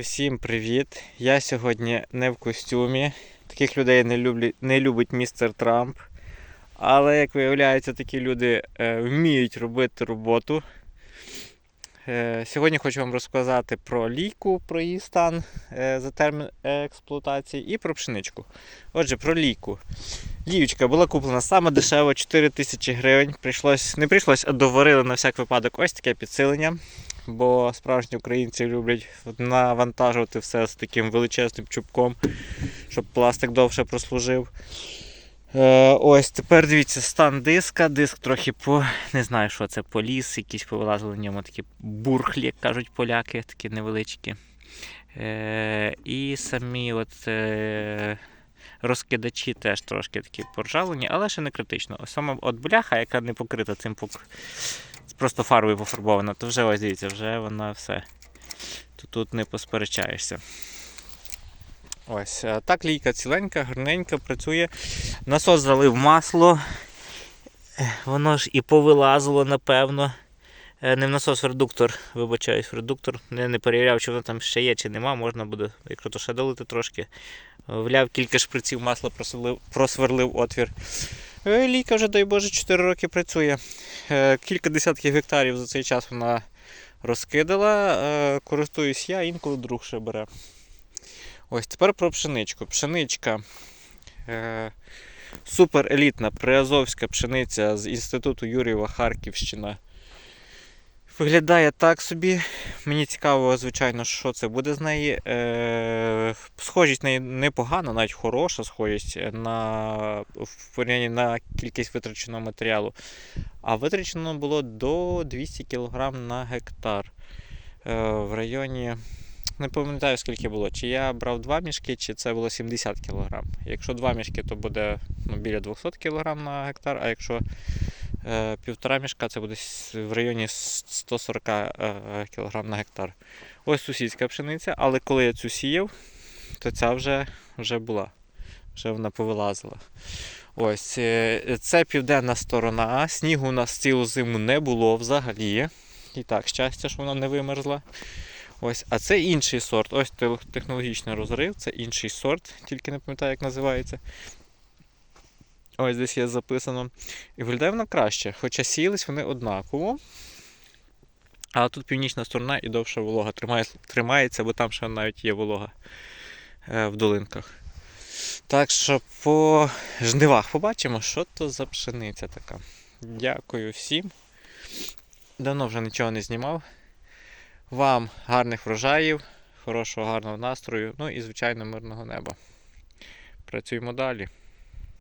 Усім привіт! Я сьогодні не в костюмі. Таких людей не, люблю, не любить містер Трамп. Але, як виявляється, такі люди е, вміють робити роботу. Е, сьогодні хочу вам розказати про лійку, про її стан е, за термін експлуатації і про пшеничку. Отже, про лійку. Ліючка була куплена саме дешево, 4 тисячі гривень. Прийшлось, не прийшлось, а доварили на всяк випадок ось таке підсилення бо справжні українці люблять навантажувати все з таким величезним чубком, щоб пластик довше прослужив. Е, ось тепер дивіться стан диска. Диск трохи по не знаю, що це, поліс, якісь повилазили в ньому такі бурхлі, як кажуть поляки, такі невеличкі. Е, і самі от, е, розкидачі теж трошки такі поржавлені, але ще не критично. Сама от бляха, яка не покрита цим просто фарбою пофарбована, то вже ось дивіться, вже вона все. То тут не посперечаєшся. Ось, а так лійка ціленька, гарненька, працює. Насос залив масло. Е, Воно ж і повилазило, напевно. Е, Не в насос, в редуктор, вибачаюсь, в редуктор. Не, не перевіряв, чи воно там ще є, чи нема. Можна буде, якщо то ще долити трошки. Вляв кілька шприців масла, просверлив отвір. Е, Лійка вже, дай Боже, 4 роки працює. Е, Кілька десятків гектарів за цей час вона розкидала. Е, Користуюсь я, інколи друг ще бере. Ось тепер про пшеничку. Пшеничка. суперелітна приазовська пшениця з інституту Юрієва Харківщина. Виглядає так собі. Мені цікаво, звичайно, що це буде з неї. Е, схожість неї непогана, навіть хороша схожість на, в порівнянні на кількість витраченого матеріалу. А витрачено було до 200 кг на гектар. Е, в районі. Не пам'ятаю, скільки було. Чи я брав два мішки, чи це було 70 кг. Якщо два мішки, то буде ну, біля 200 кг на гектар, а якщо півтора мішка, це буде в районі 140 е, кг на гектар. Ось сусідська пшениця, але коли я цю сіяв, то ця вже, вже була. Вже вона повилазила. Ось е, це південна сторона. Снігу у нас цілу зиму не було взагалі. І так, щастя, що вона не вимерзла. Ось, а це інший сорт. Ось технологічний розрив, це інший сорт, тільки не пам'ятаю, як називається. Ось десь є записано. І виглядає вона краще, хоча сіялись вони однаково. Але тут північна сторона і довша волога тримає, тримається, бо там ще навіть є волога е, в долинках. Так що по жнивах побачимо, що то за пшениця така. Дякую всім. Давно вже нічого не знімав. Вам гарних врожаїв, хорошого, гарного настрою, ну і, звичайно, мирного неба. Працюємо далі.